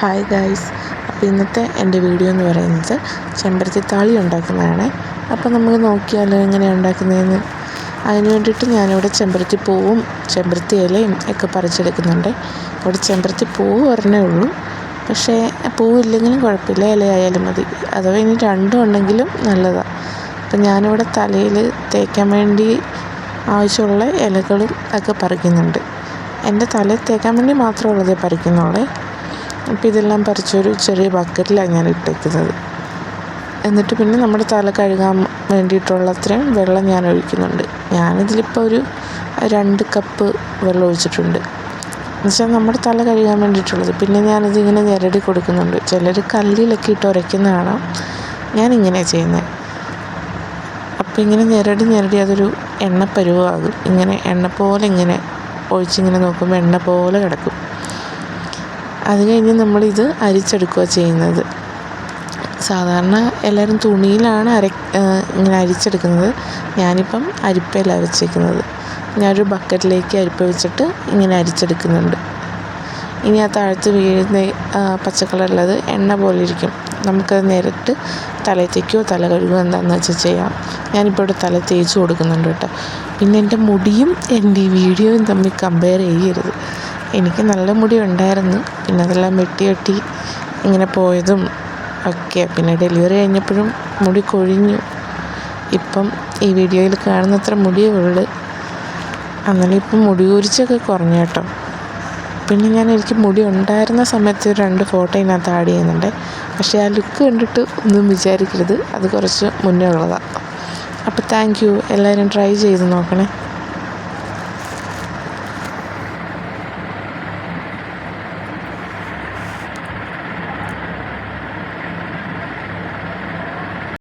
Hi guys അപ്പോൾ ഇന്നത്തെ എന്റെ വീഡിയോ എന്ന് പറയുന്നത് ചെമ്പരത്തിത്താളി ഉണ്ടാക്കുന്നതാണ്. അപ്പോൾ നമുക്ക് നോക്കിയാലോ എങ്ങനെയാണ് ഉണ്ടാക്കുന്നതെന്ന്. അതിന് വേണ്ടിയിട്ട് ഞാനിവിടെ ചെമ്പരത്തി പൂവും ചെമ്പരത്തി ഇലയും ഒക്കെ പറിച്ചെടുക്കുന്നുണ്ട്. ഇവിടെ ചെമ്പരത്തി പൂവ് ഒരെണ്ണേ ഉള്ളൂ. പക്ഷേ പൂവില്ലെങ്കിലും കുഴപ്പമില്ല. ഇലയായാലും മതി. അഥവാ ഇനി രണ്ടും ഉണ്ടെങ്കിലും നല്ലതാണ് അപ്പം ഞാനിവിടെ തലയിൽ തേക്കാൻ വേണ്ടി ആവശ്യമുള്ള ഇലകളും ഒക്കെ പറിക്കുന്നുണ്ട്. എന്റെ തലയിൽ തേക്കാൻ വേണ്ടി മാത്രമുള്ളതേ പറിക്കുന്നുള്ളേ. അപ്പോൾ ഇതെല്ലാം പറിച്ചൊരു ചെറിയ ബക്കറ്റിലാണ് ഞാൻ ഇട്ടേക്കുന്നത്. എന്നിട്ട് പിന്നെ നമ്മുടെ തല കഴുകാൻ വേണ്ടിയിട്ടുള്ള അത്രയും വെള്ളം ഞാൻ ഒഴിക്കുന്നുണ്ട്. ഞാനിതിലിപ്പോൾ ഒരു രണ്ട് കപ്പ് വെള്ളം ഒഴിച്ചിട്ടുണ്ട്. എന്നുവെച്ചാൽ നമ്മുടെ തല കഴുകാൻ വേണ്ടിയിട്ടുള്ളത്. പിന്നെ ഞാനിതിങ്ങനെ ഞെരടി കൊടുക്കുന്നുണ്ട്. ചിലർ കല്ലിലൊക്കെ ഇട്ട് ഉരയ്ക്കുന്ന കാണാം. ഞാനിങ്ങനെ ചെയ്യുന്നത് അപ്പോൾ ഇങ്ങനെ ഞെരടി ഞെരടി അതൊരു എണ്ണ പരുവാകും. ഇങ്ങനെ എണ്ണ പോലെ ഇങ്ങനെ ഒഴിച്ചിങ്ങനെ നോക്കുമ്പോൾ എണ്ണ പോലെ കിടക്കും. അത് കഴിഞ്ഞ് നമ്മളിത് അരിച്ചെടുക്കുകയാണ് ചെയ്യുന്നത്. സാധാരണ എല്ലാവരും തുണിയിലാണ് അര ഇങ്ങനെ അരിച്ചെടുക്കുന്നത്. ഞാനിപ്പം അരിപ്പയിലാണ് വെച്ചേക്കുന്നത്. ഞാനൊരു ബക്കറ്റിലേക്ക് അരിപ്പ വെച്ചിട്ട് ഇങ്ങനെ അരിച്ചെടുക്കുന്നുണ്ട്. ഇനി ആ താഴത്ത് വീഴുന്ന പച്ചക്കളറുള്ളത് എണ്ണ പോലെ ഇരിക്കും. നമുക്കത് നേരിട്ട് തലത്തേക്കോ തല കഴുകോ എന്താണെന്ന് വെച്ചാൽ ചെയ്യാം. ഞാനിപ്പോൾ ഇവിടെ തല തേച്ച് കൊടുക്കുന്നുണ്ട് കേട്ടോ. പിന്നെ എന്റെ മുടിയും എന്റെ വീഡിയോയും തമ്മിൽ കമ്പയർ ചെയ്യരുത്. എനിക്ക് നല്ല മുടി ഉണ്ടായിരുന്നു പിന്നെ അതെല്ലാം വെട്ടി വെട്ടി ഇങ്ങനെ പോയതും ഒക്കെ. പിന്നെ ഡെലിവറി കഴിഞ്ഞപ്പോഴും മുടി കൊഴിഞ്ഞു. ഇപ്പം ഈ വീഡിയോയിൽ കാണുന്നത്ര മുടിയേ ഉള്ളു. അങ്ങനെ ഇപ്പം മുടി കുരിച്ചൊക്കെ കുറഞ്ഞു കേട്ടോ. പിന്നെ ഞാൻ എനിക്ക് മുടി ഉണ്ടായിരുന്ന സമയത്ത് രണ്ട് ഫോട്ടോ ഇതിനകത്ത് ആഡ് ചെയ്യുന്നുണ്ട്. പക്ഷേ ആ ലുക്ക് കണ്ടിട്ട് ഒന്നും വിചാരിക്കരുത്. അത് കുറച്ച് മുന്നേ ഉള്ളതാണ് അപ്പോൾ താങ്ക് യു. എല്ലാവരും ട്രൈ ചെയ്ത് നോക്കണേ.